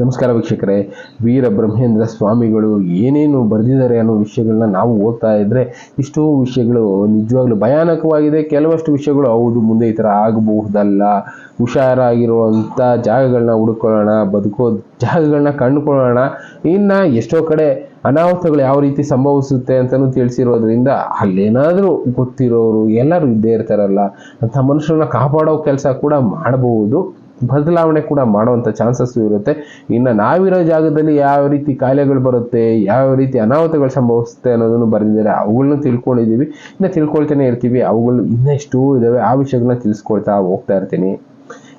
ನಮಸ್ಕಾರ ವೀಕ್ಷಕರೇ. ವೀರ ಬ್ರಹ್ಮೇಂದ್ರ ಸ್ವಾಮಿಗಳು ಏನೇನು ಬರೆದಿದ್ದಾರೆ ಅನ್ನೋ ವಿಷಯಗಳನ್ನ ನಾವು ಓದ್ತಾ ಇದ್ರೆ ಇಷ್ಟೋ ವಿಷಯಗಳು ನಿಜವಾಗ್ಲೂ ಭಯಾನಕವಾಗಿದೆ. ಕೆಲವಷ್ಟು ವಿಷಯಗಳು ಹೌದು, ಮುಂದೆ ಈ ಥರ ಆಗಬಹುದಲ್ಲ. ಹುಷಾರಾಗಿರುವಂಥ ಜಾಗಗಳನ್ನ ಹುಡ್ಕೊಳ್ಳೋಣ, ಬದುಕೋ ಜಾಗಗಳನ್ನ ಕಂಡುಕೊಳ್ಳೋಣ. ಇನ್ನು ಎಷ್ಟೋ ಕಡೆ ಅನಾಹುತಗಳು ಯಾವ ರೀತಿ ಸಂಭವಿಸುತ್ತೆ ಅಂತಲೂ ತಿಳಿಸಿರೋದ್ರಿಂದ ಅಲ್ಲೇನಾದರೂ ಗೊತ್ತಿರೋರು ಎಲ್ಲರೂ ಇದ್ದೇ ಇರ್ತಾರಲ್ಲ, ಅಂಥ ಮನುಷ್ಯರನ್ನ ಕಾಪಾಡೋ ಕೆಲಸ ಕೂಡ ಮಾಡಬಹುದು. ಬದಲಾವಣೆ ಕೂಡ ಮಾಡುವಂಥ ಚಾನ್ಸಸ್ ಇರುತ್ತೆ. ಇನ್ನು ನಾವಿರೋ ಜಾಗದಲ್ಲಿ ಯಾವ ರೀತಿ ಕಾಯಿಲೆಗಳು ಬರುತ್ತೆ, ಯಾವ ರೀತಿ ಅನಾಹುತಗಳು ಸಂಭವಿಸುತ್ತೆ ಅನ್ನೋದನ್ನು ಬರೆದಿದ್ದಾರೆ. ಅವುಗಳನ್ನ ತಿಳ್ಕೊಂಡಿದ್ದೀವಿ. ಇನ್ನು ತಿಳ್ಕೊಳ್ತಾನೆ ಇರ್ತೀವಿ. ಅವುಗಳು ಇನ್ನೆಷ್ಟು ಇದ್ದಾವೆ ಆ ವಿಷಯಗಳನ್ನ ತಿಳಿಸ್ಕೊಳ್ತಾ ಹೋಗ್ತಾ ಇರ್ತೀನಿ.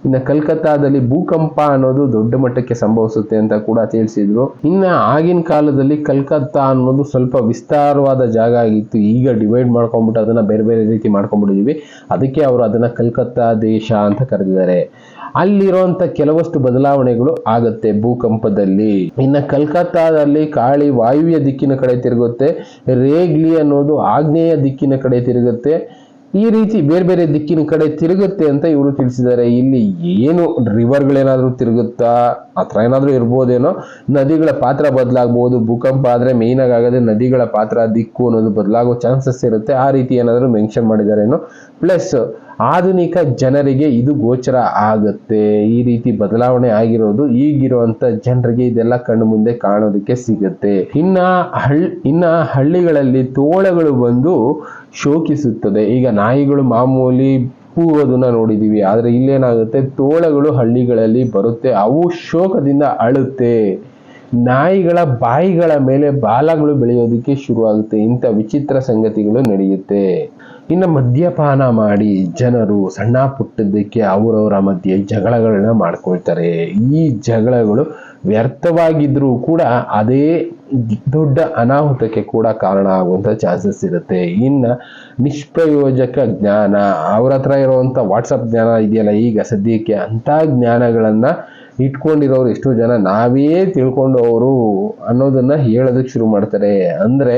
ಇನ್ನು ಕಲ್ಕತ್ತಾದಲ್ಲಿ ಭೂಕಂಪ ಅನ್ನೋದು ದೊಡ್ಡ ಮಟ್ಟಕ್ಕೆ ಸಂಭವಿಸುತ್ತೆ ಅಂತ ಕೂಡ ತಿಳಿಸಿದ್ರು. ಇನ್ನು ಆಗಿನ ಕಾಲದಲ್ಲಿ ಕಲ್ಕತ್ತಾ ಅನ್ನೋದು ಸ್ವಲ್ಪ ವಿಸ್ತಾರವಾದ ಜಾಗ ಆಗಿತ್ತು. ಈಗ ಡಿವೈಡ್ ಮಾಡ್ಕೊಂಡ್ಬಿಟ್ಟು ಅದನ್ನ ಬೇರೆ ಬೇರೆ ರೀತಿ ಮಾಡ್ಕೊಂಡ್ಬಿಟ್ಟಿದೀವಿ ಅದಕ್ಕೆ ಅವರು ಅದನ್ನ ಕಲ್ಕತ್ತಾ ದೇಶ ಅಂತ ಕರೆದಿದ್ದಾರೆ. ಅಲ್ಲಿರುವಂತ ಕೆಲವಷ್ಟು ಬದಲಾವಣೆಗಳು ಆಗುತ್ತೆ ಭೂಕಂಪದಲ್ಲಿ. ಇನ್ನು ಕಲ್ಕತ್ತಾದಲ್ಲಿ ಕಾಳಿ ವಾಯುವ್ಯ ದಿಕ್ಕಿನ ಕಡೆ ತಿರುಗುತ್ತೆ, ರೇಗ್ಲಿ ಅನ್ನೋದು ಆಗ್ನೇಯ ದಿಕ್ಕಿನ ಕಡೆ ತಿರುಗುತ್ತೆ. ಈ ರೀತಿ ಬೇರೆ ಬೇರೆ ದಿಕ್ಕಿನ ಕಡೆ ತಿರುಗುತ್ತೆ ಅಂತ ಇವರು ತಿಳಿಸಿದ್ದಾರೆ. ಇಲ್ಲಿ ಏನು ರಿವರ್ಗಳೇನಾದರೂ ತಿರುಗುತ್ತಾ, ಆ ಥರ ಏನಾದರೂ ಇರ್ಬೋದೇನೋ, ನದಿಗಳ ಪಾತ್ರ ಬದಲಾಗಬಹುದು ಭೂಕಂಪ ಆದ್ರೆ ಮೇಯ್ನ್ ಆಗಿ ಆಗದೆ ನದಿಗಳ ಪಾತ್ರ ದಿಕ್ಕು ಅನ್ನೋದು ಬದಲಾಗೋ ಚಾನ್ಸಸ್ ಇರುತ್ತೆ. ಆ ರೀತಿ ಏನಾದರೂ ಮೆನ್ಷನ್ ಮಾಡಿದಾರೇನೋ ಪ್ಲಸ್ ಆಧುನಿಕ ಜನರಿಗೆ ಇದು ಗೋಚರ ಆಗುತ್ತೆ. ಈ ರೀತಿ ಬದಲಾವಣೆ ಆಗಿರೋದು, ಈಗಿರುವಂತ ಜನರಿಗೆ ಇದೆಲ್ಲ ಕಣ್ಣು ಮುಂದೆ ಕಾಣೋದಕ್ಕೆ ಸಿಗುತ್ತೆ. ಇನ್ನ ಹಳ್ಳಿ ಇನ್ನ ಹಳ್ಳಿಗಳಲ್ಲಿ ತೋಳಗಳು ಬಂದು ಶೋಕಿಸುತ್ತದೆ. ಈಗ ನಾಯಿಗಳು ಮಾಮೂಲಿ ಕೂಗೋದನ್ನ ನೋಡಿದೀವಿ. ಆದರೆ ಇಲ್ಲೇನಾಗುತ್ತೆ? ತೋಳಗಳು ಹಳ್ಳಿಗಳಲ್ಲಿ ಬರುತ್ತೆ. ಅವು ಶೋಕದಿಂದ ಅಳುತ್ತೆ. ನಾಯಿಗಳ ಬಾಯಿಗಳ ಮೇಲೆ ಬಾಲಗಳು ಬೆಳೆಯೋದಕ್ಕೆ ಶುರುವಾಗುತ್ತೆ. ಇಂಥ ವಿಚಿತ್ರ ಸಂಗತಿಗಳು ನಡೆಯುತ್ತೆ. ಇನ್ನು ಮದ್ಯಪಾನ ಮಾಡಿ ಜನರು ಸಣ್ಣ ಪುಟ್ಟದಕ್ಕೆ ಅವರವರ ಮಧ್ಯೆ ಜಗಳಗಳನ್ನ ಮಾಡ್ಕೊಳ್ತಾರೆ. ಈ ಜಗಳಗಳು ವ್ಯರ್ಥವಾಗಿದ್ರೂ ಕೂಡ ಅದೇ ದೊಡ್ಡ ಅನಾಹುತಕ್ಕೆ ಕೂಡ ಕಾರಣ ಆಗುವಂಥ ಚಾನ್ಸಸ್ ಇರುತ್ತೆ. ಇನ್ನು ನಿಷ್ಪ್ರಯೋಜಕ ಜ್ಞಾನ, ಅವ್ರ ಹತ್ರ ಇರುವಂಥ ವಾಟ್ಸಪ್ ಜ್ಞಾನ ಇದೆಯಲ್ಲ ಈಗ ಸದ್ಯಕ್ಕೆ ಅಂಥ ಜ್ಞಾನಗಳನ್ನು ಇಟ್ಕೊಂಡಿರೋರು ಎಷ್ಟೋ ಜನ ನಾವೇ ತಿಳ್ಕೊಂಡು ಅವರು ಅನ್ನೋದನ್ನ ಹೇಳೋದಕ್ಕೆ ಶುರು ಮಾಡ್ತಾರೆ. ಅಂದ್ರೆ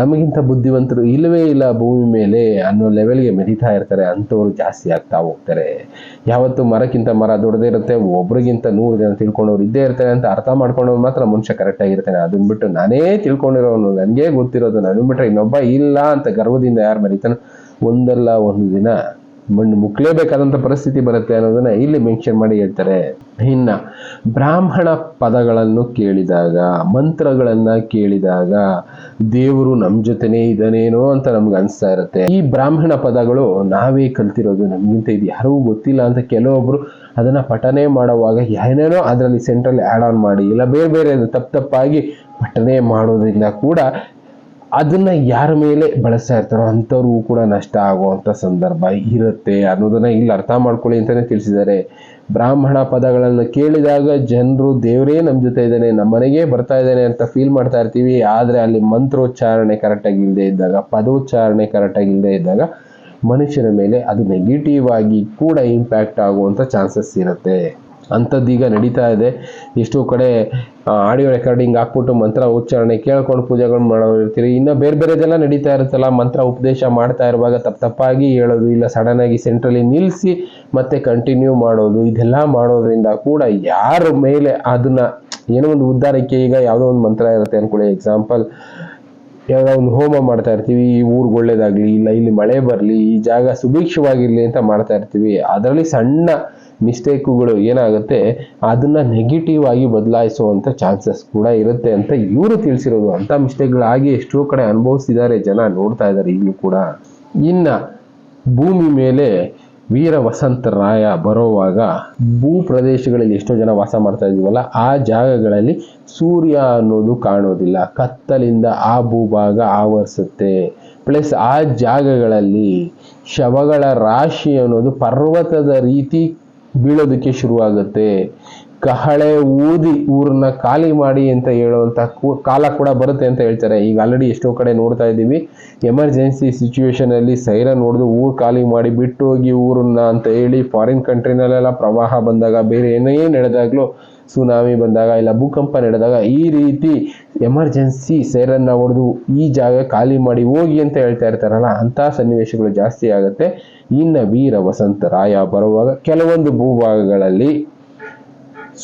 ನಮಗಿಂತ ಬುದ್ಧಿವಂತರು ಇಲ್ಲವೇ ಇಲ್ಲ ಭೂಮಿ ಮೇಲೆ ಅನ್ನೋ ಲೆವೆಲ್ಗೆ ಮೆರಿತಾ ಇರ್ತಾರೆ, ಅಂಥವ್ರು ಜಾಸ್ತಿ ಆಗ್ತಾ ಹೋಗ್ತಾರೆ. ಯಾವತ್ತು ಮರಕ್ಕಿಂತ ಮರ ದೊಡ್ಡದೇ ಇರುತ್ತೆ, ಒಬ್ರಿಗಿಂತ ನೂರು ಜನ ತಿಳ್ಕೊಂಡವ್ರು ಇದ್ದೇ ಇರ್ತಾರೆ ಅಂತ ಅರ್ಥ ಮಾಡ್ಕೊಂಡವ್ರು ಮಾತ್ರ ಮನುಷ್ಯ ಕರೆಕ್ಟ್ ಆಗಿರ್ತಾನೆ ಅದನ್ನ ಬಿಟ್ಟು ನಾನೇ ತಿಳ್ಕೊಂಡಿರೋನು, ನನಗೆ ಗೊತ್ತಿರೋದು, ನಾನು ಬಿಟ್ಟರೆ ಇನ್ನೊಬ್ಬ ಇಲ್ಲ ಅಂತ ಗರ್ವದಿಂದ ಯಾರು ಮರಿತಾನೆ ಒಂದಲ್ಲ ಒಂದು ದಿನ. ಮಣ್ಣು ಮುಕ್ಕಲೇಬೇಕಾದಂಥ ಪರಿಸ್ಥಿತಿ ಬರುತ್ತೆ ಅನ್ನೋದನ್ನ ಇಲ್ಲಿ ಮೆನ್ಷನ್ ಮಾಡಿ ಹೇಳ್ತಾರೆ. ಇನ್ನ ಬ್ರಾಹ್ಮಣ ಪದಗಳನ್ನು ಕೇಳಿದಾಗ, ಮಂತ್ರಗಳನ್ನ ಕೇಳಿದಾಗ, ದೇವರು ನಮ್ಮ ಜೊತೆನೇ ಇದ್ದಾನೇನೋ ಅಂತ ನಮ್ಗೆ ಅನಿಸ್ತಾ ಇರುತ್ತೆ. ಈ ಬ್ರಾಹ್ಮಣ ಪದಗಳು ನಾವೇ ಕಲ್ತಿರೋದು ನಮ್ಗಿಂತ ಇದು ಯಾರಿಗೂ ಗೊತ್ತಿಲ್ಲ ಅಂತ ಕೆಲವೊಬ್ರು ಅದನ್ನ ಪಠನೆ ಮಾಡುವಾಗ ಏನೇನೋ ಅದರಲ್ಲಿ ಸೆಂಟ್ರಲ್ ಆ್ಯಡ್ ಆನ್ ಮಾಡಿ, ಇಲ್ಲ ಬೇರೆ ಬೇರೆ ತಪ್ಪು ತಪ್ಪಾಗಿ ಪಠನೆ ಮಾಡೋದ್ರಿಂದ ಕೂಡ ಅದನ್ನ ಯಾರ ಮೇಲೆ ಬಳಸ್ತಾ ಇರ್ತಾರೋ ಅಂಥವ್ರಿಗೂ ಕೂಡ ನಷ್ಟ ಆಗುವಂಥ ಸಂದರ್ಭ ಇರುತ್ತೆ. ಅನ್ನೋದನ್ನ ಇಲ್ಲಿ ಅರ್ಥ ಮಾಡ್ಕೊಳ್ಳಿ ಅಂತಲೇ ತಿಳಿಸಿದ್ದಾರೆ. ಬ್ರಾಹ್ಮಣ ಪದಗಳನ್ನು ಕೇಳಿದಾಗ ಜನರು ದೇವರೇ ನಮ್ಮ ಜೊತೆ ಇದ್ದಾನೆ, ನಮ್ಮ ಮನೆಗೆ ಬರ್ತಾ ಇದ್ದಾನೆ ಅಂತ ಫೀಲ್ ಮಾಡ್ತಾ ಇರ್ತೀವಿ. ಆದರೆ ಅಲ್ಲಿ ಮಂತ್ರೋಚ್ಚಾರಣೆ ಕರೆಕ್ಟಾಗಿ ಇಲ್ಲದೆ ಇದ್ದಾಗ, ಪದೋಚ್ಚಾರಣೆ ಕರೆಕ್ಟಾಗಿ ಇಲ್ಲದೆ ಇದ್ದಾಗ ಮನುಷ್ಯನ ಮೇಲೆ ಅದು ನೆಗೆಟಿವ್ ಆಗಿ ಕೂಡ ಇಂಪ್ಯಾಕ್ಟ್ ಆಗುವಂಥ ಚಾನ್ಸಸ್ ಇರುತ್ತೆ. ಅಂಥದ್ದೀಗ ನಡೀತಾ ಇದೆ. ಎಷ್ಟೋ ಕಡೆ ಆಡಿಯೋ ರೆಕಾರ್ಡಿಂಗ್ ಹಾಕ್ಬಿಟ್ಟು ಮಂತ್ರ ಉಚ್ಚಾರಣೆ ಕೇಳ್ಕೊಂಡು ಪೂಜೆಗಳು ಮಾಡೋರಿರ್ತೀರಿ. ಇನ್ನು ಬೇರೆ ಬೇರೆದೆಲ್ಲ ನಡೀತಾ ಇರುತ್ತಲ್ಲ, ಮಂತ್ರ ಉಪದೇಶ ಮಾಡ್ತಾ ಇರುವಾಗ ತಪ್ಪು ತಪ್ಪಾಗಿ ಹೇಳೋದು, ಇಲ್ಲ ಸಡನ್ ಆಗಿ ಸೆಂಟ್ರಲ್ಲಿ ನಿಲ್ಲಿಸಿ ಮತ್ತೆ ಕಂಟಿನ್ಯೂ ಮಾಡೋದು, ಇದೆಲ್ಲ ಮಾಡೋದ್ರಿಂದ ಕೂಡ ಯಾರ ಮೇಲೆ ಅದನ್ನ, ಏನೋ ಒಂದು ಉದ್ಧಾರಕ್ಕೆ ಈಗ ಯಾವುದೋ ಒಂದು ಮಂತ್ರ ಇರುತ್ತೆ ಅಂದ್ಕೊಳ್ಳಿ ಎಕ್ಸಾಂಪಲ್ ಯಾವುದೋ ಒಂದು ಹೋಮ ಮಾಡ್ತಾ ಇರ್ತೀವಿ, ಈ ಊರಿಗೆ ಒಳ್ಳೇದಾಗಲಿ, ಇಲ್ಲ ಇಲ್ಲಿ ಮಳೆ ಬರಲಿ, ಈ ಜಾಗ ಸುಭಿಕ್ಷವಾಗಿರ್ಲಿ ಅಂತ ಮಾಡ್ತಾ ಇರ್ತೀವಿ. ಅದರಲ್ಲಿ ಸಣ್ಣ ಮಿಸ್ಟೇಕುಗಳು ಏನಾಗುತ್ತೆ, ಅದನ್ನ ನೆಗೆಟಿವ್ ಆಗಿ ಬದಲಾಯಿಸುವಂತ ಚಾನ್ಸಸ್ ಕೂಡ ಇರುತ್ತೆ ಅಂತ ಇವರು ತಿಳಿಸಿರೋದು. ಅಂತ ಮಿಸ್ಟೇಕ್ಗಳಾಗಿ ಎಷ್ಟೋ ಕಡೆ ಅನುಭವಿಸಿದ್ದಾರೆ ಜನ ನೋಡ್ತಾ ಇದ್ದಾರೆ ಈಗಲೂ ಕೂಡ. ಇನ್ನ ಭೂಮಿ ಮೇಲೆ ವೀರ ವಸಂತ ರಾಯ ಬರೋವಾಗ ಭೂ ಪ್ರದೇಶಗಳಲ್ಲಿ ಎಷ್ಟೋ ಜನ ವಾಸ ಮಾಡ್ತಾ ಇದೀವಲ್ಲ ಆ ಜಾಗಗಳಲ್ಲಿ ಸೂರ್ಯ ಅನ್ನೋದು ಕಾಣೋದಿಲ್ಲ. ಕತ್ತಲಿಂದ ಆ ಭೂಭಾಗ ಆವರಿಸುತ್ತೆ. ಪ್ಲಸ್ ಆ ಜಾಗಗಳಲ್ಲಿ ಶವಗಳ ರಾಶಿ ಅನ್ನೋದು ಪರ್ವತದ ರೀತಿ ಬೀಳೋದಕ್ಕೆ ಶುರುವಾಗುತ್ತೆ. ಕಹಳೆ ಊದಿ ಊರನ್ನ ಖಾಲಿ ಮಾಡಿ ಅಂತ ಹೇಳುವಂಥ ಕಾಲ ಕೂಡ ಬರುತ್ತೆ ಅಂತ ಹೇಳ್ತಾರೆ. ಈಗ ಆಲ್ರೆಡಿ ಎಷ್ಟೋ ಕಡೆ ನೋಡ್ತಾ ಇದ್ದೀವಿ. ಎಮರ್ಜೆನ್ಸಿ ಸಿಚುವೇಶನ್ ಅಲ್ಲಿ ಸೈರನ್ ಹೊಡೆದು ಊರು ಖಾಲಿ ಮಾಡಿ ಬಿಟ್ಟು ಹೋಗಿ ಊರನ್ನ ಅಂತ ಹೇಳಿ ಫಾರಿನ್ ಕಂಟ್ರಿನಲ್ಲೆಲ್ಲ ಪ್ರವಾಹ ಬಂದಾಗ, ಬೇರೆ ಏನೇ ನಡೆದಾಗಲೂ ಸುನಾಮಿ ಬಂದಾಗ ಇಲ್ಲ ಭೂಕಂಪ ನಡೆದಾಗ ಈ ರೀತಿ ಎಮರ್ಜೆನ್ಸಿ ಸೈರನ್ನ ಹೊಡೆದು ಈ ಜಾಗ ಖಾಲಿ ಮಾಡಿ ಹೋಗಿ ಅಂತ ಹೇಳ್ತಾ ಇರ್ತಾರಲ್ಲ ಅಂತ ಸನ್ನಿವೇಶಗಳು ಜಾಸ್ತಿ ಆಗುತ್ತೆ. ಇನ್ನು ವೀರ ವಸಂತ ರಾಯ ಬರುವಾಗ ಕೆಲವೊಂದು ಭೂಭಾಗಗಳಲ್ಲಿ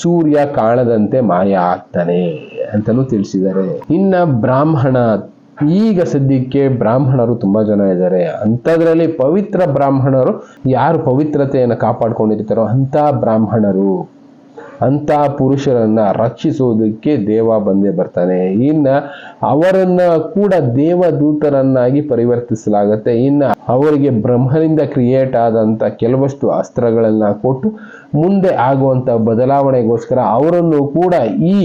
ಸೂರ್ಯ ಕಾಣದಂತೆ ಮಾಯ ಆಗ್ತಾನೆ ಅಂತಲೂ ತಿಳಿಸಿದ್ದಾರೆ. ಇನ್ನ ಬ್ರಾಹ್ಮಣ, ಈಗ ಸದ್ಯಕ್ಕೆ ಬ್ರಾಹ್ಮಣರು ತುಂಬಾ ಜನ ಇದ್ದಾರೆ. ಅಂಥದ್ರಲ್ಲಿ ಪವಿತ್ರ ಬ್ರಾಹ್ಮಣರು ಯಾರು ಪವಿತ್ರತೆಯನ್ನು ಕಾಪಾಡ್ಕೊಂಡಿರ್ತಾರೋ ಅಂತ ಬ್ರಾಹ್ಮಣರು. ಅಂತ ಪುರುಷರನ್ನ ರಕ್ಷಿಸುವುದಕ್ಕೆ ದೇವ ಬಂದೇ ಬರ್ತಾನೆ. ಇನ್ನ ಅವರನ್ನ ಕೂಡ ದೇವದೂತರನ್ನಾಗಿ ಪರಿವರ್ತಿಸಲಾಗುತ್ತೆ. ಇನ್ನ ಅವರಿಗೆ ಬ್ರಹ್ಮನಿಂದ ಕ್ರಿಯೇಟ್ ಆದಂತ ಕೆಲವಷ್ಟು ಅಸ್ತ್ರಗಳನ್ನ ಕೊಟ್ಟು ಮುಂದೆ ಆಗುವಂತ ಬದಲಾವಣೆಗೋಸ್ಕರ ಅವರನ್ನು ಕೂಡ ಈ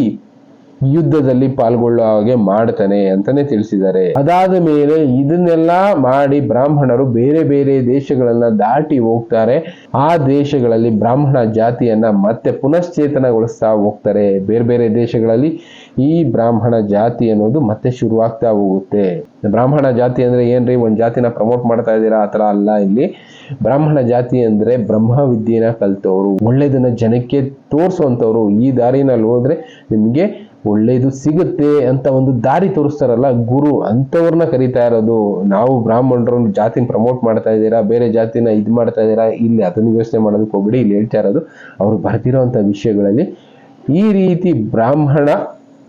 ಯುದ್ಧದಲ್ಲಿ ಪಾಲ್ಗೊಳ್ಳುವ ಹಾಗೆ ಮಾಡ್ತಾನೆ ಅಂತಾನೆ ತಿಳಿಸಿದ್ದಾರೆ. ಅದಾದ ಮೇಲೆ ಇದನ್ನೆಲ್ಲ ಮಾಡಿ ಬ್ರಾಹ್ಮಣರು ಬೇರೆ ಬೇರೆ ದೇಶಗಳನ್ನ ದಾಟಿ ಹೋಗ್ತಾರೆ. ಆ ದೇಶಗಳಲ್ಲಿ ಬ್ರಾಹ್ಮಣ ಜಾತಿಯನ್ನ ಮತ್ತೆ ಪುನಶ್ಚೇತನಗೊಳಿಸ್ತಾ ಹೋಗ್ತಾರೆ. ಬೇರೆ ಬೇರೆ ದೇಶಗಳಲ್ಲಿ ಈ ಬ್ರಾಹ್ಮಣ ಜಾತಿ ಅನ್ನೋದು ಮತ್ತೆ ಶುರುವಾಗ್ತಾ ಹೋಗುತ್ತೆ. ಬ್ರಾಹ್ಮಣ ಜಾತಿ ಅಂದ್ರೆ ಏನ್ರಿ? ಒಂದ್ ಜಾತಿನ ಪ್ರಮೋಟ್ ಮಾಡ್ತಾ ಇದ್ದೀರಾ? ಆತರ ಅಲ್ಲ ಇಲ್ಲಿ. ಬ್ರಾಹ್ಮಣ ಜಾತಿ ಅಂದ್ರೆ ಬ್ರಹ್ಮ ವಿದ್ಯೆನ ಕಲ್ತವ್ರು. ಒಳ್ಳೇದನ್ನ ಜನಕ್ಕೆ ತೋರಿಸುವಂಥವ್ರು ಈ ದಾರಿನಲ್ಲಿ ಹೋದ್ರೆ ನಿಮ್ಗೆ ಒಳ್ಳೇದು ಸಿಗುತ್ತೆ ಅಂತ ಒಂದು ದಾರಿ ತೋರಿಸ್ತಾರಲ್ಲ, ಗುರು ಅಂಥವ್ರನ್ನ ಕರಿತಾ ಇರೋದು. ನಾವು ಬ್ರಾಹ್ಮಣರು ಜಾತಿನ ಪ್ರಮೋಟ್ ಮಾಡ್ತಾ ಇದ್ದೀರಾ, ಬೇರೆ ಜಾತಿನ ಇದು ಮಾಡ್ತಾ ಇದ್ದೀರಾ, ಇಲ್ಲಿ ಅದನ್ನು ಯೋಚನೆ ಮಾಡೋದಕ್ಕೆ ಹೋಗ್ಬಿಡಿ. ಇಲ್ಲಿ ಹೇಳ್ತಾ ಇರೋದು, ಅವ್ರು ಬರ್ತಿರೋಂಥ ವಿಷಯಗಳಲ್ಲಿ ಈ ರೀತಿ ಬ್ರಾಹ್ಮಣ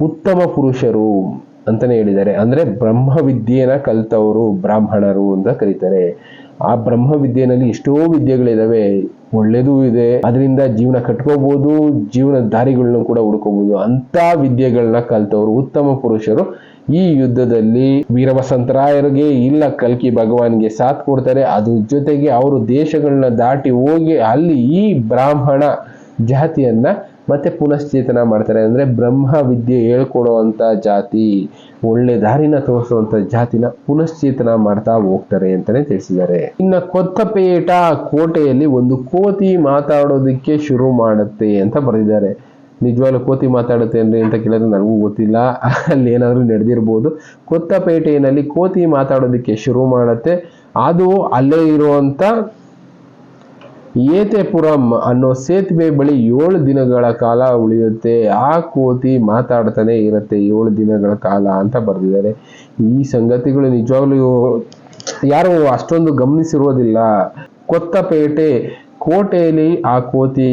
ಉತ್ತಮ ಪುರುಷರು ಅಂತಲೇ ಹೇಳಿದ್ದಾರೆ. ಅಂದ್ರೆ ಬ್ರಹ್ಮ ವಿದ್ಯೆನ ಕಲ್ತವರು ಬ್ರಾಹ್ಮಣರು ಅಂತ ಕರೀತಾರೆ. ಆ ಬ್ರಹ್ಮ ವಿದ್ಯೆನಲ್ಲಿ ಎಷ್ಟೋ ವಿದ್ಯೆಗಳಿದಾವೆ. ಒಳ್ಳೇದು ಇದೆ. ಅದರಿಂದ ಜೀವನ ಕಟ್ಕೋಬಹುದು ಜೀವನ ದಾರಿಗಳನ್ನ ಕೂಡ ಹುಡ್ಕೋಬಹುದು ಅಂತ ವಿದ್ಯೆಗಳನ್ನ ಕಲ್ತವ್ರು ಉತ್ತಮ ಪುರುಷರು. ಈ ಯುದ್ಧದಲ್ಲಿ ವೀರವಸಂತರಾಯರಿಗೆ ಇಲ್ಲ, ಕಲ್ಕಿ ಭಗವಾನ್ಗೆ ಸಾಥ್ ಕೊಡ್ತಾರೆ. ಅದ್ರ ಜೊತೆಗೆ ಅವರು ದೇಶಗಳನ್ನ ದಾಟಿ ಹೋಗಿ ಅಲ್ಲಿ ಈ ಬ್ರಾಹ್ಮಣ ಜಾತಿಯನ್ನ ಮತ್ತೆ ಪುನಶ್ಚೇತನ ಮಾಡ್ತಾರೆ. ಅಂದರೆ ಬ್ರಹ್ಮ ವಿದ್ಯೆ ಹೇಳ್ಕೊಡುವಂಥ ಜಾತಿ, ಒಳ್ಳೆ ದಾರಿನ ತೋರಿಸುವಂಥ ಜಾತಿನ ಪುನಶ್ಚೇತನ ಮಾಡ್ತಾ ಹೋಗ್ತಾರೆ ಅಂತಲೇ ತಿಳಿಸಿದ್ದಾರೆ. ಇನ್ನು ಕೊತ್ತಪೇಟ ಕೋಟೆಯಲ್ಲಿ ಒಂದು ಕೋತಿ ಮಾತಾಡೋದಕ್ಕೆ ಶುರು ಮಾಡುತ್ತೆ ಅಂತ ಬರೆದಿದ್ದಾರೆ. ನಿಜವಾಗ್ಲೂ ಕೋತಿ ಮಾತಾಡುತ್ತೆ ಅಂದರೆ ಅಂತ ಕೇಳಿದ್ರೆ ನನಗೂ ಗೊತ್ತಿಲ್ಲ. ಅಲ್ಲಿ ಏನಾದರೂ ನಡೆದಿರ್ಬೋದು. ಕೊತ್ತಪೇಟೆಯಲ್ಲಿ ಕೋತಿ ಮಾತಾಡೋದಕ್ಕೆ ಶುರು ಮಾಡುತ್ತೆ. ಅದು ಅಲ್ಲೇ ಇರುವಂತ ಏತೆಪುರಂ ಅನ್ನೋ ಸೇತುವೆ ಬಳಿ ಏಳು ದಿನಗಳ ಕಾಲ ಉಳಿಯುತ್ತೆ. ಆ ಕೋತಿ ಮಾತಾಡ್ತಾನೆ ಇರುತ್ತೆ ಏಳು ದಿನಗಳ ಕಾಲ ಅಂತ ಬರೆದಿದ್ದಾರೆ. ಈ ಸಂಗತಿಗಳು ನಿಜವಾಗ್ಲೂ ಯಾರು ಅಷ್ಟೊಂದು ಗಮನಿಸಿರೋದಿಲ್ಲ. ಕೊತ್ತಪೇಟೆ ಕೋಟೆಯಲ್ಲಿ ಆ ಕೋತಿ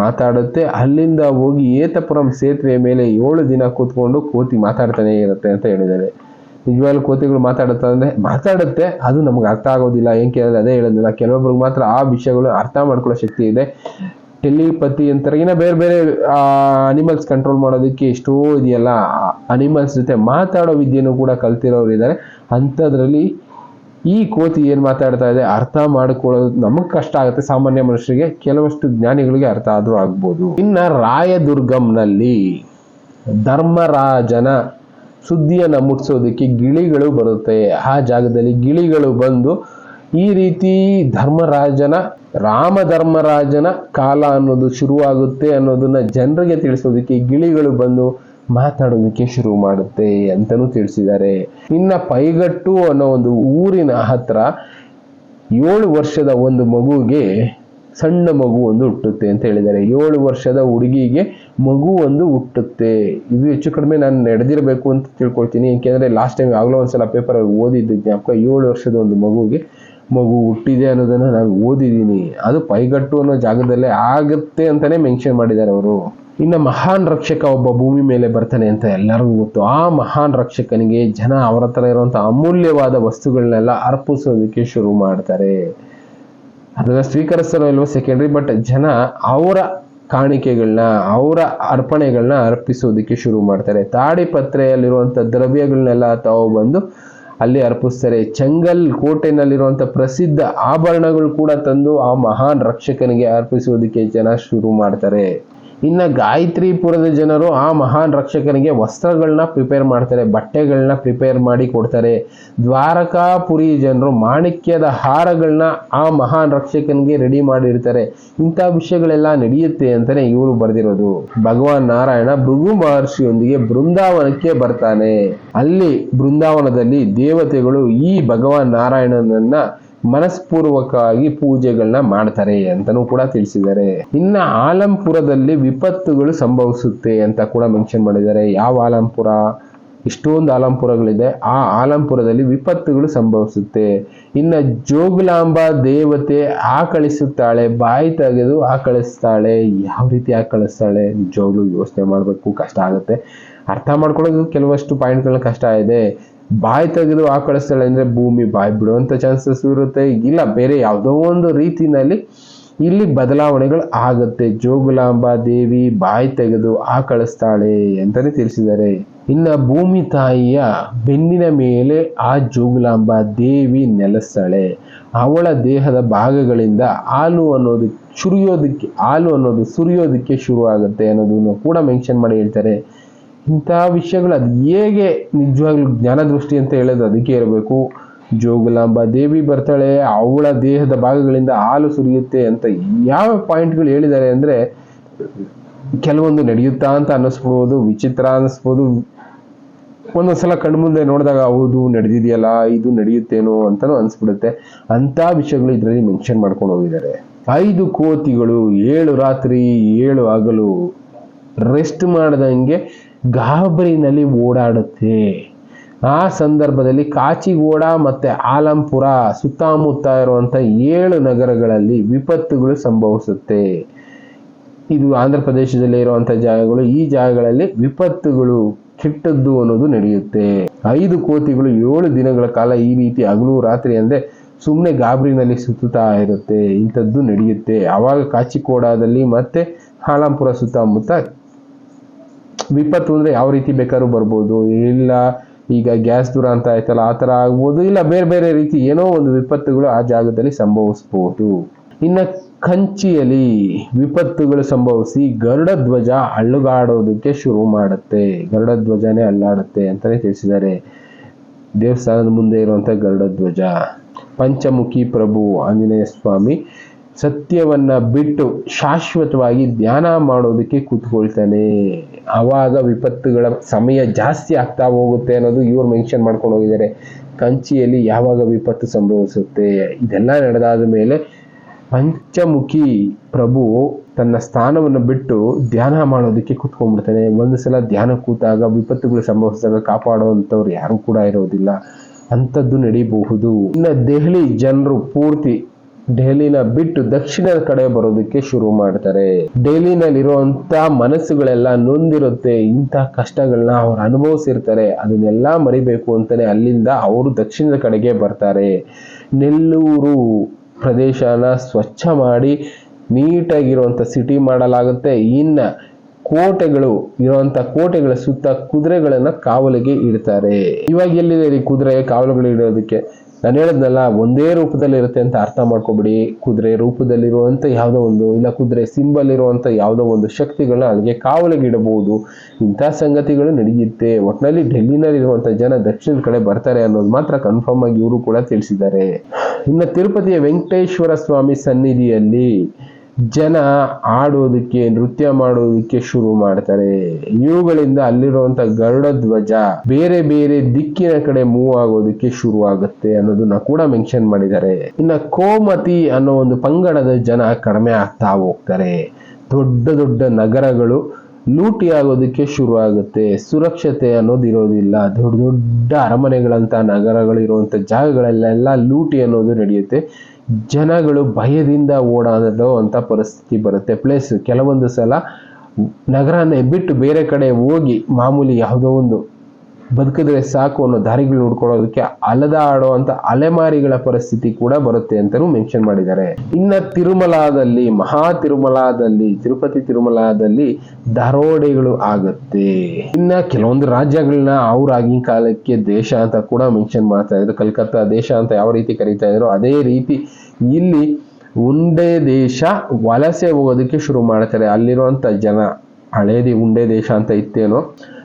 ಮಾತಾಡುತ್ತೆ. ಅಲ್ಲಿಂದ ಹೋಗಿ ಏತಪುರಂ ಸೇತುವೆ ಮೇಲೆ ಏಳು ದಿನ ಕೂತ್ಕೊಂಡು ಕೋತಿ ಮಾತಾಡ್ತಾನೆ ಇರುತ್ತೆ ಅಂತ ಹೇಳಿದ್ದಾರೆ. ನಿಜವಾಗ್ಲೂ ಕೋತಿಗಳು ಮಾತಾಡುತ್ತೆ ಅಂದ್ರೆ ಮಾತಾಡುತ್ತೆ, ಅದು ನಮ್ಗೆ ಅರ್ಥ ಆಗೋದಿಲ್ಲ. ಏನು ಕೇಳಿದ್ರೆ ಅದೇ ಹೇಳೋದಿಲ್ಲ. ಕೆಲವೊಬ್ರಿಗೆ ಮಾತ್ರ ಆ ವಿಷಯಗಳು ಅರ್ಥ ಮಾಡ್ಕೊಳ್ಳೋ ಶಕ್ತಿ ಇದೆ. ಟೆಲಿಪತಿ ಅಂತಾರೆ ಇನ್ನ ಬೇರೆ ಬೇರೆ ಅನಿಮಲ್ಸ್ ಕಂಟ್ರೋಲ್ ಮಾಡೋದಕ್ಕೆ ಎಷ್ಟೋ ಇದೆಯಲ್ಲ ಅನಿಮಲ್ಸ್ ಜೊತೆ ಮಾತಾಡೋ ವಿದ್ಯೆನೂ ಕೂಡ ಕಲ್ತಿರೋರು ಇದ್ದಾರೆ. ಅಂಥದ್ರಲ್ಲಿ ಈ ಕೋತಿ ಏನು ಮಾತಾಡ್ತಾ ಇದೆ ಅರ್ಥ ಮಾಡ್ಕೊಳ್ಳೋದು ನಮಗೆ ಕಷ್ಟ ಆಗುತ್ತೆ. ಸಾಮಾನ್ಯ ಮನುಷ್ಯರಿಗೆ ಕೆಲವಷ್ಟು ಜ್ಞಾನಿಗಳಿಗೆ ಅರ್ಥ ಆದರೂ ಆಗ್ಬೋದು. ಇನ್ನ ರಾಯದುರ್ಗಂನಲ್ಲಿ ಧರ್ಮರಾಜನ ಸುದ್ದಿಯನ್ನು ಮುಟ್ಸೋದಕ್ಕೆ ಗಿಳಿಗಳು ಬರುತ್ತೆ. ಆ ಜಾಗದಲ್ಲಿ ಗಿಳಿಗಳು ಬಂದು ಈ ರೀತಿ ಧರ್ಮರಾಜನ ರಾಮ ಧರ್ಮರಾಜನ ಕಾಲ ಅನ್ನೋದು ಶುರುವಾಗುತ್ತೆ ಅನ್ನೋದನ್ನ ಜನರಿಗೆ ತಿಳಿಸೋದಕ್ಕೆ ಗಿಳಿಗಳು ಬಂದು ಮಾತಾಡೋದಕ್ಕೆ ಶುರು ಮಾಡುತ್ತೆ ಅಂತಲೂ ತಿಳಿಸಿದ್ದಾರೆ. ಇನ್ನ ಪೈಗಟ್ಟು ಅನ್ನೋ ಒಂದು ಊರಿನ ಹತ್ರ ಏಳು ವರ್ಷದ ಒಂದು ಮಗುವಿಗೆ ಸಣ್ಣ ಮಗು ಒಂದು ಹುಟ್ಟುತ್ತೆ ಅಂತ ಹೇಳಿದ್ದಾರೆ. ಏಳು ವರ್ಷದ ಹುಡುಗಿಗೆ ಮಗು ಒಂದು ಹುಟ್ಟುತ್ತೆ. ಇದು ಹೆಚ್ಚು ಕಡಿಮೆ ನಾನು ನಡೆದಿರಬೇಕು ಅಂತ ತಿಳ್ಕೊಳ್ತೀನಿ. ಏಕೆಂದರೆ ಲಾಸ್ಟ್ ಟೈಮ್ ಯಾವಾಗಲೂ ಒಂದ್ಸಲ ಪೇಪರ್ ಓದಿದ್ದು ಜ್ಞಾಪಕ ಏಳು ವರ್ಷದ ಒಂದು ಮಗುವಿಗೆ ಮಗು ಹುಟ್ಟಿದೆ ಅನ್ನೋದನ್ನು ನಾನು ಓದಿದ್ದೀನಿ. ಅದು ಪೈಗಟ್ಟು ಅನ್ನೋ ಜಾಗದಲ್ಲೇ ಆಗುತ್ತೆ ಅಂತಲೇ ಮೆನ್ಷನ್ ಮಾಡಿದ್ದಾರೆ ಅವರು. ಇನ್ನು ಮಹಾನ್ ರಕ್ಷಕ ಒಬ್ಬ ಭೂಮಿ ಮೇಲೆ ಬರ್ತಾನೆ ಅಂತ ಎಲ್ಲರಿಗೂ ಗೊತ್ತು. ಆ ಮಹಾನ್ ರಕ್ಷಕನಿಗೆ ಜನ ಅವರ ಹತ್ರ ಇರುವಂಥ ಅಮೂಲ್ಯವಾದ ವಸ್ತುಗಳನ್ನೆಲ್ಲ ಅರ್ಪಿಸೋದಕ್ಕೆ ಶುರು ಮಾಡ್ತಾರೆ. ಅದನ್ನ ಸ್ವೀಕರಿಸಲು ಇಲ್ವೋ ಸೆಕೆಂಡ್ರಿ ಬಟ್ ಜನ ಅವರ ಕಾಣಿಕೆಗಳನ್ನ ಅವರ ಅರ್ಪಣೆಗಳನ್ನ ಅರ್ಪಿಸೋದಕ್ಕೆ ಶುರು ಮಾಡ್ತಾರೆ. ತಾಡಿಪತ್ರೆಯಲ್ಲಿರುವಂಥ ದ್ರವ್ಯಗಳನ್ನೆಲ್ಲ ಬಂದು ಅಲ್ಲಿ ಅರ್ಪಿಸ್ತಾರೆ. ಚಂಗಲ್ ಕೋಟೆನಲ್ಲಿರುವಂಥ ಪ್ರಸಿದ್ಧ ಆಭರಣಗಳು ಕೂಡ ತಂದು ಆ ಮಹಾನ್ ರಕ್ಷಕನಿಗೆ ಅರ್ಪಿಸೋದಕ್ಕೆ ಜನ ಶುರು ಮಾಡ್ತಾರೆ. ಇನ್ನ ಗಾಯತ್ರಿಪುರದ ಜನರು ಆ ಮಹಾನ್ ರಕ್ಷಕನಿಗೆ ವಸ್ತ್ರಗಳನ್ನ ಪ್ರಿಪೇರ್ ಮಾಡ್ತಾರೆ ಬಟ್ಟೆಗಳನ್ನ ಪ್ರಿಪೇರ್ ಮಾಡಿ ಕೊಡ್ತಾರೆ. ದ್ವಾರಕಾಪುರಿ ಜನರು ಮಾಣಿಕ್ಯದ ಹಾರಗಳನ್ನ ಆ ಮಹಾನ್ ರಕ್ಷಕನಿಗೆ ರೆಡಿ ಮಾಡಿರ್ತಾರೆ. ಇಂಥ ವಿಷಯಗಳೆಲ್ಲ ನಡೆಯುತ್ತೆ ಅಂತಲೇ ಇವರು ಬರೆದಿರೋದು. ಭಗವಾನ್ ನಾರಾಯಣ ಭೃಗು ಮಹರ್ಷಿಯೊಂದಿಗೆ ಬೃಂದಾವನಕ್ಕೆ ಬರ್ತಾನೆ. ಅಲ್ಲಿ ಬೃಂದಾವನದಲ್ಲಿ ದೇವತೆಗಳು ಈ ಭಗವಾನ್ ನಾರಾಯಣನನ್ನ ಮನಸ್ಪೂರ್ವಕವಾಗಿ ಪೂಜೆಗಳನ್ನ ಮಾಡ್ತಾರೆ ಅಂತನೂ ಕೂಡ ತಿಳಿಸಿದ್ದಾರೆ. ಇನ್ನ ಆಲಂಪುರದಲ್ಲಿ ವಿಪತ್ತುಗಳು ಸಂಭವಿಸುತ್ತೆ ಅಂತ ಕೂಡ ಮೆನ್ಷನ್ ಮಾಡಿದ್ದಾರೆ. ಯಾವ ಆಲಂಪುರ? ಇಷ್ಟೊಂದು ಆಲಂಪುರಗಳಿದೆ. ಆ ಆಲಂಪುರದಲ್ಲಿ ವಿಪತ್ತುಗಳು ಸಂಭವಿಸುತ್ತೆ. ಇನ್ನು ಜೋಗುಲಾಂಬ ದೇವತೆ ಆಕಳಿಸುತ್ತಾಳೆ, ಬಾಯಿ ತೆಗೆದು ಆಕಳಿಸ್ತಾಳೆ. ಯಾವ ರೀತಿ ಆಕಳಿಸ್ತಾಳೆ? ನಿಜವಾಗ್ಲೂ ಯೋಚನೆ ಮಾಡಬೇಕು, ಕಷ್ಟ ಆಗುತ್ತೆ. ಅರ್ಥ ಮಾಡ್ಕೊಳ್ಳೋದು ಕೆಲವಷ್ಟು ಪಾಯಿಂಟ್ಗಳು ಕಷ್ಟ ಇದೆ. ಬಾಯಿ ತೆಗೆದು ಆಕಳಿಸ್ತಾಳೆ ಅಂದ್ರೆ ಭೂಮಿ, ಬಾಯಿ ಬಿಡುವಂತ ಚಾನ್ಸಸ್ ಇರುತ್ತೆ. ಇಲ್ಲ, ಬೇರೆ ಯಾವುದೋ ಒಂದು ರೀತಿನಲ್ಲಿ ಇಲ್ಲಿ ಬದಲಾವಣೆಗಳು ಆಗುತ್ತೆ. ಜೋಗುಲಾಂಬ ದೇವಿ ಬಾಯಿ ತೆಗೆದು ಆಕಳಿಸ್ತಾಳೆ ಅಂತಾನೆ ತಿಳಿಸಿದ್ದಾರೆ ಇನ್ನ ಭೂಮಿ ತಾಯಿಯ ಬೆನ್ನಿನ ಮೇಲೆ ಆ ಜೋಗುಲಾಂಬ ದೇವಿ ನೆಲೆಸ್ತಾಳೆ. ಅವಳ ದೇಹದ ಭಾಗಗಳಿಂದ ಹಾಲು ಅನ್ನೋದು ಸುರಿಯೋದಕ್ಕೆ ಹಾಲು ಅನ್ನೋದು ಸುರಿಯೋದಕ್ಕೆ ಶುರು ಆಗುತ್ತೆ ಅನ್ನೋದನ್ನು ಕೂಡ ಮೆನ್ಷನ್ ಮಾಡಿ ಹೇಳ್ತಾರೆ. ಇಂಥ ವಿಷಯಗಳು ಅದು ಹೇಗೆ ನಿಜವಾಗ್ಲೂ ಜ್ಞಾನದೃಷ್ಟಿ ಅಂತ ಹೇಳೋದು ಅದಕ್ಕೆ ಇರಬೇಕು. ಜೋಗುಲಾಂಬ ದೇವಿ ಬರ್ತಾಳೆ, ಅವಳ ದೇಹದ ಭಾಗಗಳಿಂದ ಹಾಲು ಸುರಿಯುತ್ತೆ ಅಂತ ಯಾವ ಪಾಯಿಂಟ್ಗಳು ಹೇಳಿದ್ದಾರೆ ಅಂದ್ರೆ ಕೆಲವೊಂದು ನಡೆಯುತ್ತಾ ಅಂತ ಅನ್ನಿಸ್ಬೋದು, ವಿಚಿತ್ರ ಅನ್ನಿಸ್ಬೋದು. ಒಂದೊಂದ್ಸಲ ಕಣ್ಮುಂದೆ ನೋಡಿದಾಗ ಹೌದು, ನಡೆದಿದೆಯಲ್ಲ, ಇದು ನಡೆಯುತ್ತೇನೋ ಅಂತಲೂ ಅನಿಸ್ಬಿಡುತ್ತೆ. ಅಂಥ ವಿಷಯಗಳು ಇದರಲ್ಲಿ ಮೆನ್ಷನ್ ಮಾಡ್ಕೊಂಡು ಹೋಗಿದ್ದಾರೆ. ಐದು ಕೋತಿಗಳು, ಏಳು ರಾತ್ರಿ, ಏಳು ಆಗಲು ರೆಸ್ಟ್ ಮಾಡದಂಗೆ ಗಾಬರಿನಲ್ಲಿ ಓಡಾಡುತ್ತೆ. ಆ ಸಂದರ್ಭದಲ್ಲಿ ಕಾಚಿಗೋಡ ಮತ್ತೆ ಆಲಂಪುರ ಸುತ್ತಮುತ್ತ ಇರುವಂಥ ಏಳು ನಗರಗಳಲ್ಲಿ ವಿಪತ್ತುಗಳು ಸಂಭವಿಸುತ್ತೆ. ಇದು ಆಂಧ್ರ ಪ್ರದೇಶದಲ್ಲಿ ಇರುವಂಥ ಜಾಗಗಳು. ಈ ಜಾಗಗಳಲ್ಲಿ ವಿಪತ್ತುಗಳು ಕೆಟ್ಟದ್ದು ಅನ್ನೋದು ನಡೆಯುತ್ತೆ. ಐದು ಕೋತಿಗಳು ಏಳು ದಿನಗಳ ಕಾಲ ಈ ರೀತಿ ಹಗಲು ರಾತ್ರಿ ಅಂದ್ರೆ ಸುಮ್ಮನೆ ಗಾಬರಿನಲ್ಲಿ ಸುತ್ತುತ್ತಾ ಇರುತ್ತೆ. ಇಂಥದ್ದು ನಡೆಯುತ್ತೆ. ಆವಾಗ ಕಾಚಿಕೋಡದಲ್ಲಿ ಮತ್ತೆ ಆಲಂಪುರ ಸುತ್ತಮುತ್ತ ವಿಪತ್ತು ಅಂದರೆ ಯಾವ ರೀತಿ ಬೇಕಾದ್ರೂ ಬರ್ಬೋದು. ಇಲ್ಲ, ಈಗ ಗ್ಯಾಸ್ ದುರಂತ ಆಯ್ತಲ್ಲ, ಆ ಥರ ಆಗ್ಬೋದು. ಇಲ್ಲ, ಬೇರೆ ಬೇರೆ ರೀತಿ ಏನೋ ಒಂದು ವಿಪತ್ತುಗಳು ಆ ಜಾಗದಲ್ಲಿ ಸಂಭವಿಸ್ಬೋದು. ಇನ್ನ ಕಂಚಿಯಲ್ಲಿ ವಿಪತ್ತುಗಳು ಸಂಭವಿಸಿ ಗರುಡ ಧ್ವಜ ಅಳ್ಳುಗಾಡೋದಕ್ಕೆ ಶುರು ಮಾಡುತ್ತೆ. ಗರುಡ ಧ್ವಜನೇ ಅಲ್ಲಾಡುತ್ತೆ ಅಂತಲೇ ತಿಳಿಸಿದ್ದಾರೆ. ದೇವಸ್ಥಾನದ ಮುಂದೆ ಇರುವಂತ ಗರುಡ ಧ್ವಜ. ಪಂಚಮುಖಿ ಪ್ರಭು ಆಂಜನೇಯ ಸ್ವಾಮಿ ಸತ್ಯವನ್ನ ಬಿಟ್ಟು ಶಾಶ್ವತವಾಗಿ ಧ್ಯಾನ ಮಾಡೋದಕ್ಕೆ ಕೂತ್ಕೊಳ್ತಾನೆ. ಆವಾಗ ವಿಪತ್ತುಗಳ ಸಮಯ ಜಾಸ್ತಿ ಆಗ್ತಾ ಹೋಗುತ್ತೆ ಅನ್ನೋದು ಇವರು ಮೆನ್ಷನ್ ಮಾಡ್ಕೊಂಡು ಹೋಗಿದ್ದಾರೆ. ಕಂಚಿಯಲ್ಲಿ ಯಾವಾಗ ವಿಪತ್ತು ಸಂಭವಿಸುತ್ತೆ? ಇದೆಲ್ಲ ನಡೆದಾದ ಮೇಲೆ ಪಂಚಮುಖಿ ಪ್ರಭು ತನ್ನ ಸ್ಥಾನವನ್ನು ಬಿಟ್ಟು ಧ್ಯಾನ ಮಾಡೋದಕ್ಕೆ ಕೂತ್ಕೊಂಡ್ಬಿಡ್ತಾನೆ. ಒಂದು ಸಲ ಧ್ಯಾನ ಕೂತಾಗ ವಿಪತ್ತುಗಳು ಸಂಭವಿಸಿದಾಗ ಕಾಪಾಡುವಂಥವ್ರು ಯಾರು ಕೂಡ ಇರೋದಿಲ್ಲ. ಅಂಥದ್ದು ನಡೀಬಹುದು. ಇನ್ನು ದೆಹಲಿ ಜನರು ಪೂರ್ತಿ ದೆಹಲಿನ ಬಿಟ್ಟು ದಕ್ಷಿಣದ ಕಡೆ ಬರೋದಕ್ಕೆ ಶುರು ಮಾಡ್ತಾರೆ. ದೆಹಲಿನಲ್ಲಿರುವಂತ ಮನಸ್ಸುಗಳೆಲ್ಲ ನೊಂದಿರುತ್ತೆ, ಇಂಥ ಕಷ್ಟಗಳನ್ನ ಅವ್ರು ಅನುಭವಿಸಿರ್ತಾರೆ, ಅದನ್ನೆಲ್ಲ ಮರಿಬೇಕು ಅಂತಾನೆ ಅಲ್ಲಿಂದ ಅವರು ದಕ್ಷಿಣದ ಕಡೆಗೆ ಬರ್ತಾರೆ. ನೆಲ್ಲೂರು ಪ್ರದೇಶನ ಸ್ವಚ್ಛ ಮಾಡಿ ನೀಟಾಗಿರುವಂತ ಸಿಟಿ ಮಾಡಲಾಗುತ್ತೆ. ಇನ್ನ ಕೋಟೆಗಳು, ಇರುವಂತ ಕೋಟೆಗಳ ಸುತ್ತ ಕುದುರೆಗಳನ್ನ ಕಾವಲಿಗೆ ಇಡ್ತಾರೆ. ಇವಾಗ ಎಲ್ಲಿದೆ ಕುದುರೆ, ಕಾವಲುಗಳು ಇಡೋದಕ್ಕೆ? ನಾನು ಹೇಳಿದ್ನಲ್ಲ, ಒಂದೇ ರೂಪದಲ್ಲಿ ಇರುತ್ತೆ ಅಂತ ಅರ್ಥ ಮಾಡ್ಕೊಬಿಡಿ. ಕುದುರೆ ರೂಪದಲ್ಲಿರುವಂಥ ಯಾವುದೋ ಒಂದು, ಇಲ್ಲ ಕುದುರೆ ಸಿಂಬಲ್ ಇರುವಂತ ಯಾವುದೋ ಒಂದು ಶಕ್ತಿಗಳನ್ನ ಅಲ್ಲಿಗೆ ಕಾವಲಿಗೆ ಇಡಬಹುದು. ಇಂಥ ಸಂಗತಿಗಳು ನಡೆಯುತ್ತೆ. ಒಟ್ಟಿನಲ್ಲಿ ಡೆಲ್ಲಿನಲ್ಲಿರುವಂಥ ಜನ ದಕ್ಷಿಣದ ಕಡೆ ಬರ್ತಾರೆ ಅನ್ನೋದು ಮಾತ್ರ ಕನ್ಫರ್ಮ್ ಆಗಿ ಇವರು ಕೂಡ ತಿಳಿಸಿದ್ದಾರೆ. ಇನ್ನು ತಿರುಪತಿಯ ವೆಂಕಟೇಶ್ವರ ಸ್ವಾಮಿ ಸನ್ನಿಧಿಯಲ್ಲಿ ಜನ ಆಡೋದಕ್ಕೆ, ನೃತ್ಯ ಮಾಡೋದಕ್ಕೆ ಶುರು ಮಾಡ್ತಾರೆ. ಇವುಗಳಿಂದ ಅಲ್ಲಿರುವಂತ ಗರುಡ ಧ್ವಜ ಬೇರೆ ಬೇರೆ ದಿಕ್ಕಿನ ಕಡೆ ಮೂವ್ ಆಗೋದಕ್ಕೆ ಶುರು ಆಗುತ್ತೆ ಅನ್ನೋದನ್ನ ಕೂಡ ಮೆನ್ಷನ್ ಮಾಡಿದ್ದಾರೆ. ಇನ್ನ ಕೋಮತಿ ಅನ್ನೋ ಒಂದು ಪಂಗಡದ ಜನ ಕಡಿಮೆ ಆಗ್ತಾ ಹೋಗ್ತಾರೆ. ದೊಡ್ಡ ದೊಡ್ಡ ನಗರಗಳು ಲೂಟಿ ಆಗೋದಕ್ಕೆ ಶುರು ಆಗುತ್ತೆ ಸುರಕ್ಷತೆ ಅನ್ನೋದು ಇರೋದಿಲ್ಲ. ದೊಡ್ಡ ದೊಡ್ಡ ಅರಮನೆಗಳಂತ ನಗರಗಳು ಇರುವಂತ ಜಾಗಗಳಲ್ಲೆಲ್ಲ ಲೂಟಿ ಅನ್ನೋದು ನಡೆಯುತ್ತೆ. ಜನಗಳು ಭಯದಿಂದ ಓಡಾಡೋ ಅಂತ ಪರಿಸ್ಥಿತಿ ಬರುತ್ತೆ. ಪ್ಲಸ್ ಕೆಲವೊಂದು ಸಲ ನಗರನೇ ಬಿಟ್ಟು ಬೇರೆ ಕಡೆ ಹೋಗಿ ಮಾಮೂಲಿ ಯಾವುದೋ ಒಂದು ಬದುಕಿದ್ರೆ ಸಾಕು ಅನ್ನೋ ದಾರಿಗಳು ನೋಡ್ಕೊಳ್ಳೋದಕ್ಕೆ ಅಲದಾಡುವಂತ ಅಲೆಮಾರಿಗಳ ಪರಿಸ್ಥಿತಿ ಕೂಡ ಬರುತ್ತೆ ಅಂತಲೂ ಮೆನ್ಷನ್ ಮಾಡಿದ್ದಾರೆ. ಇನ್ನ ತಿರುಮಲಾದಲ್ಲಿ, ಮಹಾ ತಿರುಮಲಾದಲ್ಲಿ, ತಿರುಪತಿ ತಿರುಮಲಾದಲ್ಲಿ ದರೋಡೆಗಳು ಆಗುತ್ತೆ. ಇನ್ನ ಕೆಲವೊಂದು ರಾಜ್ಯಗಳನ್ನ ಅವ್ರ ಆಗಿನ ಕಾಲಕ್ಕೆ ದೇಶ ಅಂತ ಕೂಡ ಮೆನ್ಷನ್ ಮಾಡ್ತಾ ಇದ್ರು. ಕಲ್ಕತ್ತಾ ದೇಶ ಅಂತ ಯಾವ ರೀತಿ ಕರೀತಾ ಇದ್ರು, ಅದೇ ರೀತಿ ಇಲ್ಲಿ ಉಂಡೆ ದೇಶ ವಲಸೆ ಹೋಗೋದಕ್ಕೆ ಶುರು ಮಾಡ್ತಾರೆ. ಅಲ್ಲಿರುವಂತ ಜನ, ಹಳೇದಿ ಉಂಡೆ ದೇಶ ಅಂತ ಇತ್ತೇನೋ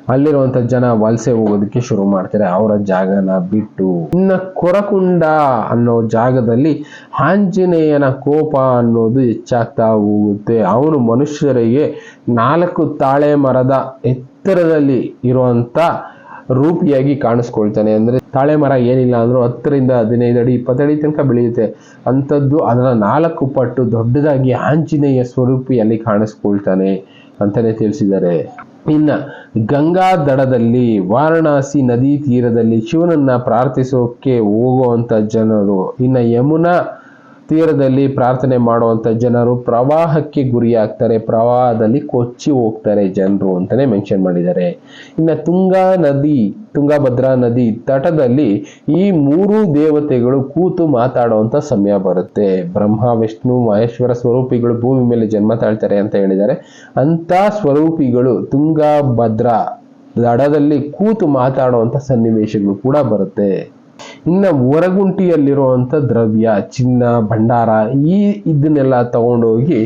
ಅಲ್ಲಿರುವಂತ ಜನ ವಲಸೆ ಹೋಗೋದಕ್ಕೆ ಶುರು ಮಾಡ್ತಾರೆ. ಅವರ ಜಾಗನ ಬಿಟ್ಟು. ಇನ್ನ ಕೊರಕುಂಡ ಅನ್ನೋ ಜಾಗದಲ್ಲಿ ಆಂಜನೇಯನ ಕೋಪ ಅನ್ನೋದು ಹೆಚ್ಚಾಗ್ತಾ ಹೋಗುತ್ತೆ. ಅವನು ಮನುಷ್ಯರಿಗೆ ನಾಲ್ಕು ತಾಳೆ ಮರದ ಎತ್ತರದಲ್ಲಿ ಇರುವಂತ ರೂಪಿಯಾಗಿ ಕಾಣಿಸ್ಕೊಳ್ತಾನೆ. ಅಂದ್ರೆ ತಾಳೆ ಮರ ಏನಿಲ್ಲ ಅಂದ್ರೂ ಹತ್ತರಿಂದ ಹದಿನೈದು ಅಡಿ ಇಪ್ಪತ್ತಡಿ ತನಕ ಬೆಳೆಯುತ್ತೆ. ಅಂಥದ್ದು ಅದರ ನಾಲ್ಕು ಪಟ್ಟು ದೊಡ್ಡದಾಗಿ ಆಂಜನೇಯ ಸ್ವರೂಪಿಯಲ್ಲಿ ಕಾಣಿಸ್ಕೊಳ್ತಾನೆ ಅಂತಲೇ ತಿಳಿಸಿದ್ದಾರೆ. ಇನ್ನ ಗಂಗಾ ದಡದಲ್ಲಿ, ವಾರಣಾಸಿ ನದಿ ತೀರದಲ್ಲಿ ಶಿವನನ್ನ ಪ್ರಾರ್ಥಿಸೋಕೆ ಹೋಗುವಂತ ಜನರು ಇನ್ನ ಯಮುನಾ ತೀರದಲ್ಲಿ ಪ್ರಾರ್ಥನೆ ಮಾಡುವಂತ ಜನರು ಪ್ರವಾಹಕ್ಕೆ ಗುರಿಯಾಗ್ತಾರೆ, ಪ್ರವಾಹದಲ್ಲಿ ಕೊಚ್ಚಿ ಹೋಗ್ತಾರೆ ಜನರು ಅಂತಾನೆ ಮೆನ್ಷನ್ ಮಾಡಿದ್ದಾರೆ. ಇನ್ನ ತುಂಗಾ ನದಿ ತುಂಗಭದ್ರಾ ನದಿ ತಟದಲ್ಲಿ ಈ ಮೂರು ದೇವತೆಗಳು ಕೂತು ಮಾತಾಡುವಂತ ಸಮಯ ಬರುತ್ತೆ. ಬ್ರಹ್ಮ, ವಿಷ್ಣು, ಮಹೇಶ್ವರ ಸ್ವರೂಪಿಗಳು ಭೂಮಿ ಮೇಲೆ ಜನ್ಮ ತಾಳ್ತಾರೆ ಅಂತ ಹೇಳಿದ್ದಾರೆ. ಅಂತ ಸ್ವರೂಪಿಗಳು ತುಂಗಭದ್ರಾ ದಡದಲ್ಲಿ ಕೂತು ಮಾತಾಡುವಂತ ಸನ್ನಿವೇಶಗಳು ಕೂಡ ಬರುತ್ತೆ. ಇನ್ನ ಹೊರಗುಂಟಿಯಲ್ಲಿರುವಂಥ ದ್ರವ್ಯ, ಚಿನ್ನ, ಭಂಡಾರ ಈ ಇದನ್ನೆಲ್ಲ ತಗೊಂಡೋಗಿ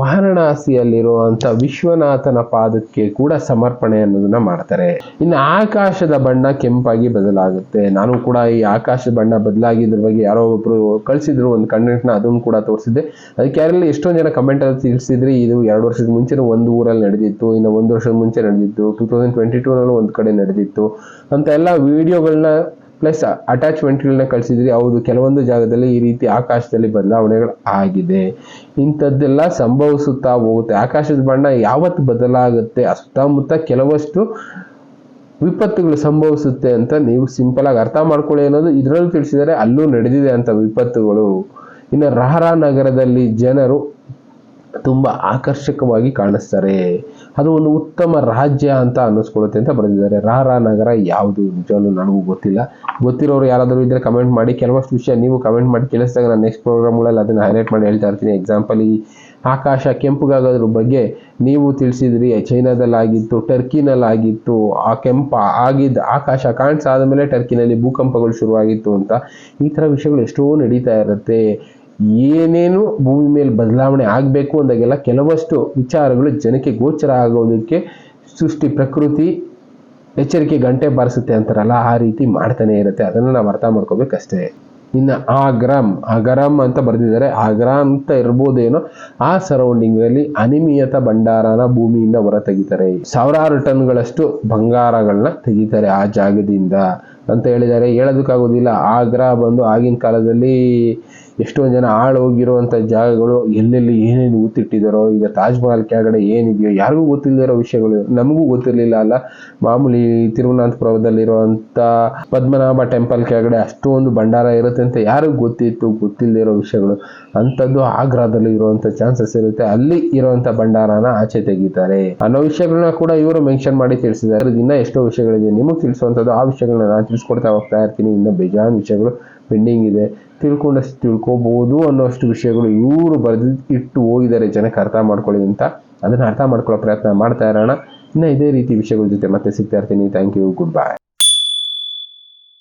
ವಾರಣಾಸಿಯಲ್ಲಿರುವಂಥ ವಿಶ್ವನಾಥನ ಪಾದಕ್ಕೆ ಕೂಡ ಸಮರ್ಪಣೆ ಅನ್ನೋದನ್ನ ಮಾಡ್ತಾರೆ. ಇನ್ನು ಆಕಾಶದ ಬಣ್ಣ ಕೆಂಪಾಗಿ ಬದಲಾಗುತ್ತೆ. ನಾನು ಕೂಡ ಈ ಆಕಾಶದ ಬಣ್ಣ ಬದಲಾಗಿದ್ರ ಬಗ್ಗೆ ಯಾರೋ ಒಬ್ರು ಕಳಿಸಿದ್ರು, ಒಂದು ಕಂಟೆಂಟ್ನ ಅದನ್ನು ಕೂಡ ತೋರಿಸಿದ್ದೆ. ಅದಕ್ಕೆ ಯಾರಲ್ಲಿ ಎಷ್ಟೊಂದು ಜನ ಕಮೆಂಟ್ ಅಲ್ಲಿ ತಿಳಿಸಿದ್ರಿ, ಇದು ಎರಡು ವರ್ಷದ ಮುಂಚೆ ಒಂದು ಊರಲ್ಲಿ ನಡೆದಿತ್ತು, ಇನ್ನು ಒಂದು ವರ್ಷದ ಮುಂಚೆ ನಡೆದಿತ್ತು ಟೂ ತೌಸಂಡ್ ಟ್ವೆಂಟಿ ಟೂ ನಲ್ಲೂ ಒಂದು ಕಡೆ ನಡೆದಿತ್ತು ಅಂತ ಎಲ್ಲ ವಿಡಿಯೋಗಳನ್ನ ಪ್ಲಸ್ ಅಟ್ಯಾಚ್ಮೆಂಟ್ಗಳನ್ನ ಕಳಿಸಿದ್ರಿ ಹೌದು ಕೆಲವೊಂದು ಜಾಗದಲ್ಲಿ ಈ ರೀತಿ ಆಕಾಶದಲ್ಲಿ ಬದಲಾವಣೆಗಳು ಆಗಿದೆ. ಇಂಥದ್ದೆಲ್ಲ ಸಂಭವಿಸುತ್ತಾ ಹೋಗುತ್ತೆ. ಆಕಾಶದ ಬಣ್ಣ ಯಾವತ್ತು ಬದಲಾಗುತ್ತೆ? ಸುತ್ತಮುತ್ತ ಕೆಲವಷ್ಟು ವಿಪತ್ತುಗಳು ಸಂಭವಿಸುತ್ತೆ ಅಂತ ನೀವು ಸಿಂಪಲ್ ಆಗಿ ಅರ್ಥ ಮಾಡ್ಕೊಳ್ಳಿ ಅನ್ನೋದು ಇದರಲ್ಲೂ ತಿಳಿಸಿದರೆ ಅಲ್ಲೂ ನಡೆದಿದೆ ಅಂತ ವಿಪತ್ತುಗಳು. ಇನ್ನು ರಹರಾ ನಗರದಲ್ಲಿ ಜನರು ತುಂಬಾ ಆಕರ್ಷಕವಾಗಿ ಕಾಣಿಸ್ತಾರೆ. ಅದು ಒಂದು ಉತ್ತಮ ರಾಜ್ಯ ಅಂತ ಅನ್ನಿಸ್ಕೊಳ್ಳುತ್ತೆ ಅಂತ ಬರೆದಿದ್ದಾರೆ. ರಾರಾ ನಗರ ಯಾವುದು ನಿಜವೂ ನನಗೂ ಗೊತ್ತಿಲ್ಲ. ಗೊತ್ತಿರೋರು ಯಾರಾದರೂ ಇದ್ದರೆ ಕಮೆಂಟ್ ಮಾಡಿ. ಕೆಲವಷ್ಟು ವಿಷಯ ನೀವು ಕಮೆಂಟ್ ಮಾಡಿ ಕೇಳಿಸಿದಾಗ ನಾನು ನೆಕ್ಸ್ಟ್ ಪ್ರೋಗ್ರಾಮ್ಗಳಲ್ಲಿ ಅದನ್ನು ಹೈಲೈಟ್ ಮಾಡಿ ಹೇಳ್ತಾ ಇರ್ತೀನಿ. ಎಕ್ಸಾಂಪಲ್ ಈ ಆಕಾಶ ಕೆಂಪುಗಾಗೋದ್ರ ಬಗ್ಗೆ ನೀವು ತಿಳಿಸಿದ್ರಿ. ಚೈನಾದಲ್ಲಾಗಿತ್ತು, ಟರ್ಕಿನಲ್ಲಾಗಿತ್ತು, ಆ ಕೆಂಪ ಆಗಿದ್ದ ಆಕಾಶ ಕಾಣಿಸಾದ ಮೇಲೆ ಟರ್ಕಿನಲ್ಲಿ ಭೂಕಂಪಗಳು ಶುರುವಾಗಿತ್ತು ಅಂತ ಈ ಥರ ವಿಷಯಗಳು ಎಷ್ಟೋ ನಡೀತಾ ಇರುತ್ತೆ. ಏನೇನು ಭೂಮಿ ಮೇಲೆ ಬದಲಾವಣೆ ಆಗಬೇಕು ಅಂದಾಗೆಲ್ಲ ಕೆಲವಷ್ಟು ವಿಚಾರಗಳು ಜನಕ್ಕೆ ಗೋಚರ ಆಗೋದಕ್ಕೆ ಸೃಷ್ಟಿ ಪ್ರಕೃತಿ ಎಚ್ಚರಿಕೆ ಗಂಟೆ ಬಾರಿಸುತ್ತೆ ಅಂತಾರಲ್ಲ, ಆ ರೀತಿ ಮಾಡ್ತಾನೆ ಇರುತ್ತೆ. ಅದನ್ನು ನಾವು ಅರ್ಥ ಮಾಡ್ಕೋಬೇಕಷ್ಟೇ. ಇನ್ನು ಆಗ್ರಾಮ್ ಅಗರಂ ಅಂತ ಬರೆದಿದ್ದಾರೆ. ಆಗ್ರಾ ಅಂತ ಇರ್ಬೋದೇನೋ, ಆ ಸರೌಂಡಿಂಗ್ನಲ್ಲಿ ಅನಿಮಿಯತ ಭಂಡಾರನ ಭೂಮಿಯಿಂದ ಹೊರ ತೆಗಿತಾರೆ ಸಾವಿರಾರು ಟನ್ಗಳಷ್ಟು ಬಂಗಾರಗಳನ್ನ ತೆಗಿತಾರೆ ಆ ಜಾಗದಿಂದ. ಅಂತ ಹೇಳಿದ್ದಾರೆ. ಹೇಳೋದಕ್ಕಾಗೋದಿಲ್ಲ. ಆಗ್ರಾ ಬಂದು ಆಗಿನ ಕಾಲದಲ್ಲಿ ಎಷ್ಟೊಂದು ಜನ ಹಾಳು ಹೋಗಿರುವಂಥ ಜಾಗಗಳು ಎಲ್ಲೆಲ್ಲಿ ಏನೇನು ಗೊತ್ತಿಟ್ಟಿದ್ದಾರೋ ಈಗ ತಾಜ್ ಮಹಲ್ ಕೆಳಗಡೆ ಏನಿದೆಯೋ, ಯಾರಿಗೂ ಗೊತ್ತಿಲ್ಲದಿರೋ ವಿಷಯಗಳು, ನಮಗೂ ಗೊತ್ತಿರಲಿಲ್ಲ ಅಲ್ಲ. ಮಾಮೂಲಿ ತಿರುವನಂತಪುರದಲ್ಲಿರುವಂಥ ಪದ್ಮನಾಭ ಟೆಂಪಲ್ ಕೆಳಗಡೆ ಅಷ್ಟೊಂದು ಭಂಡಾರ ಇರುತ್ತೆ ಅಂತ ಯಾರಿಗೂ ಗೊತ್ತಿತ್ತು ಗೊತ್ತಿಲ್ಲದೆ ಇರೋ ವಿಷಯಗಳು. ಅಂಥದ್ದು ಆಗ್ರಾದಲ್ಲಿ ಇರುವಂಥ ಚಾನ್ಸಸ್ ಇರುತ್ತೆ. ಅಲ್ಲಿ ಇರುವಂಥ ಭಂಡಾರನ ಆಚೆ ತೆಗಿತಾರೆ. ಅನ್ನೋ ವಿಷಯಗಳನ್ನ ಕೂಡ ಇವರು ಮೆನ್ಷನ್ ಮಾಡಿ ತಿಳಿಸಿದ್ದಾರೆ. ಇನ್ನ ಎಷ್ಟೋ ವಿಷಯಗಳಿದೆ. ನಿಮಗೆ ತಿಳಿಸುವಂಥದ್ದು ಆ ವಿಷಯಗಳನ್ನ ನಾನು ತಿಳಿಸ್ಕೊಡ್ತಾ ಹೋಗ್ತಾ ಇರ್ತೀನಿ. ಇನ್ನು ಬೇಜಾನ್ ವಿಷಯಗಳು ಪೆಂಡಿಂಗ್ ಇದೆ. ತಿಳ್ಕೊಂಡಷ್ಟು ತಿಳ್ಕೊಬಹುದು ಅನ್ನೋಷ್ಟು ವಿಷಯಗಳು ಇವರು ಬರೆದು, ಇಟ್ಟು ಹೋಗಿದ್ದಾರೆ, ಜನಕ್ಕೆ ಅರ್ಥ ಮಾಡ್ಕೊಳ್ಳಿ ಅಂತ. ಅದನ್ನು ಅರ್ಥ ಮಾಡ್ಕೊಳ್ಳೋ ಪ್ರಯತ್ನ ಮಾಡ್ತಾ ಇರೋಣ. ಇನ್ನು ಇದೇ ರೀತಿ ವಿಷಯಗಳ ಜೊತೆ ಮತ್ತೆ ಸಿಗ್ತಾ ಇರ್ತೀನಿ. Thank you good bye